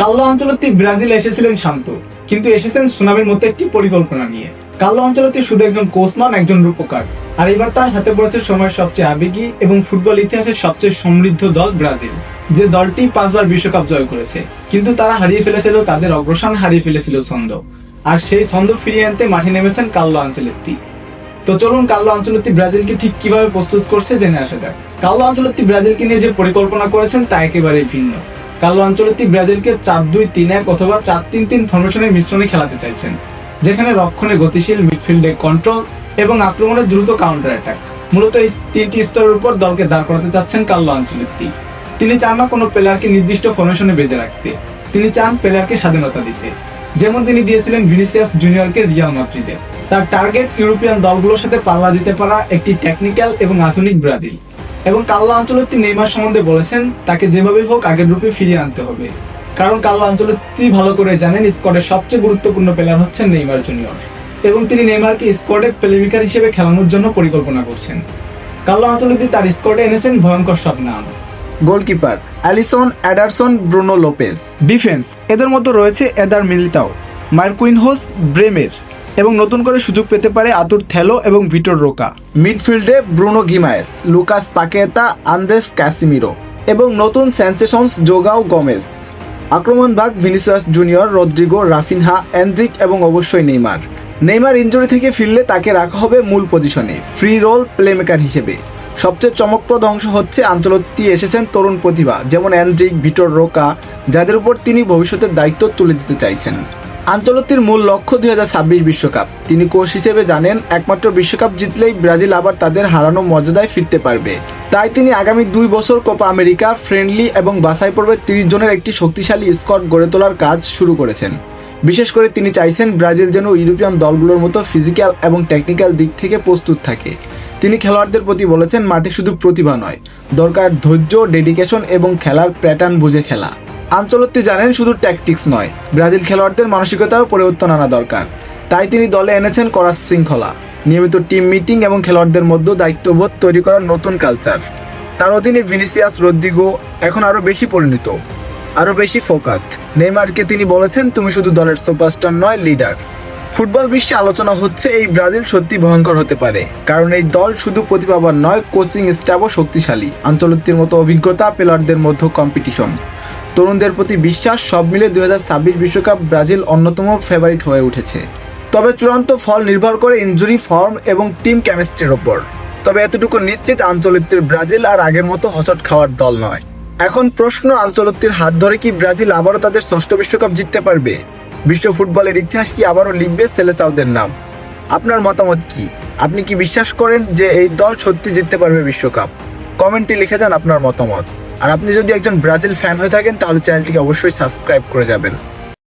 কাল্লো আঞ্চলতি Brazil এসেছিলেন শান্ত, কিন্তু এসেছেন সুনামের মতো একটি পরিকল্পনা নিয়ে। কাল্লো আঞ্চলতি শুধু একজন কোচ নন, একজন রূপকার। আর এবার তার হাতে পড়েছে সময়ের সবচেয়ে আবেগী এবং ফুটবল ইতিহাসের সবচেয়ে সমৃদ্ধ দল ব্রাজিল, যে দলটি পাঁচবার বিশ্বকাপ জয় করেছে। কিন্তু তারা হারিয়ে ফেলেছিল, তাদের অগ্রসর হারিয়ে ফেলেছিল ছন্দ। আর সেই ছন্দ ফিরিয়ে আনতে মাঠে নেমেছেন কাল্লো আঞ্চলতি তো চলুন, কাল্লো আঞ্চলতি ব্রাজিলকে ঠিক কীভাবে প্রস্তুত করছে, জেনে আসা যাক। কাল্লো আঞ্চলতি ব্রাজিলকে নিয়ে যে পরিকল্পনা করেছেন, তা একেবারেই ভিন্ন। কাল্লো আঞ্চলতি ব্রাজিলকে চার দুই তিন এক অথবা চার তিন তিন ফরমেশনের মিশ্রণে খেলাতে চাইছেন, যেখানে রক্ষণে গতিশীল মিডফিল্ডে কন্ট্রোল এবং আক্রমণে দ্রুত কাউন্টার অ্যাটাক মূলত এই তিনটি স্তরের উপর দলকে দাঁড় করাতে চাচ্ছেন কাল্লো আঞ্চলতি তিনি চান না কোনো প্লেয়ারকে নির্দিষ্ট ফরমেশনে বেঁধে রাখতে। তিনি চান প্লেয়ারকে স্বাধীনতা দিতে। যেমন তিনি দিয়েছিলেন ভিনিসিয়াস জুনিয়রকে রিয়াল মাদ্রিদে। তার টার্গেট ইউরোপিয়ান দলগুলোর সাথে পাল্লা দিতে পারা একটি টেকনিক্যাল এবং আধুনিক ব্রাজিল। এবং কাল্লা আঞ্চলত্তি নেইমার সম্বন্ধে বলেছেন, তাকে যেভাবে হোক আগের রূপে ফিরিয়ে আনতে হবে। কারণ কাল্লা আঞ্চলত্তি ভালো করে জানেন, স্কোয়াডের সবচেয়ে গুরুত্বপূর্ণ প্লেয়ার হচ্ছেন নেইমার জুনিয়র। এবং তিনি নেইমারকে স্কোয়াডে প্লেমিকার হিসেবে খেলানোর জন্য পরিকল্পনা করছেন। কাল্লা আঞ্চলত্তি তার স্কোয়াডে এনেছেন ভয়ঙ্কর সব নাম। Goalkeeper Alisson, Ederson, Bruno Lopez. Defence, এদের মধ্যে রয়েছে এদার মিলিতাও, মার্কুইনহোস, ব্রেমের। এবং নতুন করে সুযোগ পেতে পারে আতুর থ্যালো এবং ভিটোর রোকা। মিডফিল্ডে Bruno Guimaraes, Lucas Paqueta, Andreas Casemiro এবং নতুন সেন্সেশনস জোগাও গমেজ আক্রমণ ভাগ Vinicius Junior, Rodrygo, Raphinha, Endrick এবং অবশ্যই নেইমার। নেইমার ইঞ্জুরি থেকে ফিরলে তাকে রাখা হবে মূল পজিশনে, ফ্রি রোল প্লেমেকার হিসেবে। সবচেয়ে চমকপ্রদ অংশ হচ্ছে আঞ্চলত্তি এসেছেন তরুণ প্রতিভা, যেমন অ্যান্ড্রিক ভিটোর রোকা, যাদের উপর তিনি ভবিষ্যতের দায়িত্ব তুলে দিতে চাইছেন। আঞ্চলত্তির মূল লক্ষ্য দুই বিশ্বকাপ। তিনি কোচ হিসেবে জানেন, একমাত্র বিশ্বকাপ জিতলেই ব্রাজিল আবার তাদের হারানো মর্যাদায় ফিরতে পারবে। তাই তিনি আগামী দুই বছর কোপা আমেরিকা, ফ্রেন্ডলি এবং বাছাই পর্বে তিরিশ জনের একটি শক্তিশালী স্কোয়াড গড়ে তোলার কাজ শুরু করেছেন। বিশেষ করে তিনি চাইছেন ব্রাজিল যেন ইউরোপিয়ান দলগুলোর মতো ফিজিক্যাল এবং টেকনিক্যাল দিক থেকে প্রস্তুত থাকে। তিনি খেলোয়াড়দের প্রতি বলেছেন, মাঠে শুধু প্রতিভা নয়, দরকার ধৈর্য, ডেডিকেশন এবং খেলার প্যাটার্ন বুঝে খেলা। আঞ্চলত্তি জানেন শুধু ট্যাকটিক্স নয়। ব্রাজিল খেলোয়াড়দের মানসিকতাও পরিবর্তন আনা দরকার। তাই তিনি দলে এনেছেন করা শৃঙ্খলা, নিয়মিত টিম মিটিং এবং খেলোয়াড়দের মধ্যে দায়িত্ববোধ তৈরি করার নতুন কালচার তার অধীনে ভিনিসিয়াস রদ্রিগো এখন আরও বেশি পরিণত, আরও বেশি ফোকাসড নেইমারকে তিনি বলেছেন, তুমি শুধু দলের সুপারস্টার নয় লিডার ফুটবল বিশ্বে আলোচনা হচ্ছে, এই ব্রাজিল সত্যি ভয়ঙ্কর হতে পারে। কারণ এই দল শুধু প্রতিভাবান নয় কোচিং স্টাফও শক্তিশালী। আঞ্চলিকটির মতো অভিজ্ঞতা প্লেয়ারদের মধ্যে কম্পিটিশন তরুণদের প্রতি বিশ্বাস সব মিলে দুই বিশ্বকাপ ব্রাজিল অন্যতম ফেভারিট হয়ে উঠেছে। তবে চূড়ান্ত ফল নির্ভর করে ইনজুরি ফর্ম এবং টিম কেমিস্ট্রির ওপর। তবে এতটুকু নিশ্চিত আঞ্চলিকটির ব্রাজিল আর আগের মতো হচট খাওয়ার দল নয়। এখন প্রশ্ন আঞ্চলিকটির হাত ধরে কি ব্রাজিল আবারও তাদের ষষ্ঠ বিশ্বকাপ জিততে পারবে? বিশ্ব ফুটবলের ইতিহাস কি আবারও লিখবে সেলেসাউদের নাম? আপনার মতামত কি? আপনি কি বিশ্বাস করেন যে এই দল সত্যি জিততে পারবে বিশ্বকাপ? কমেন্টে লিখে যান আপনার মতামত। আর আপনি যদি একজন ব্রাজিল ফ্যান হয়ে থাকেন তাহলে চ্যানেলটিকে অবশ্যই সাবস্ক্রাইব করে যাবেন।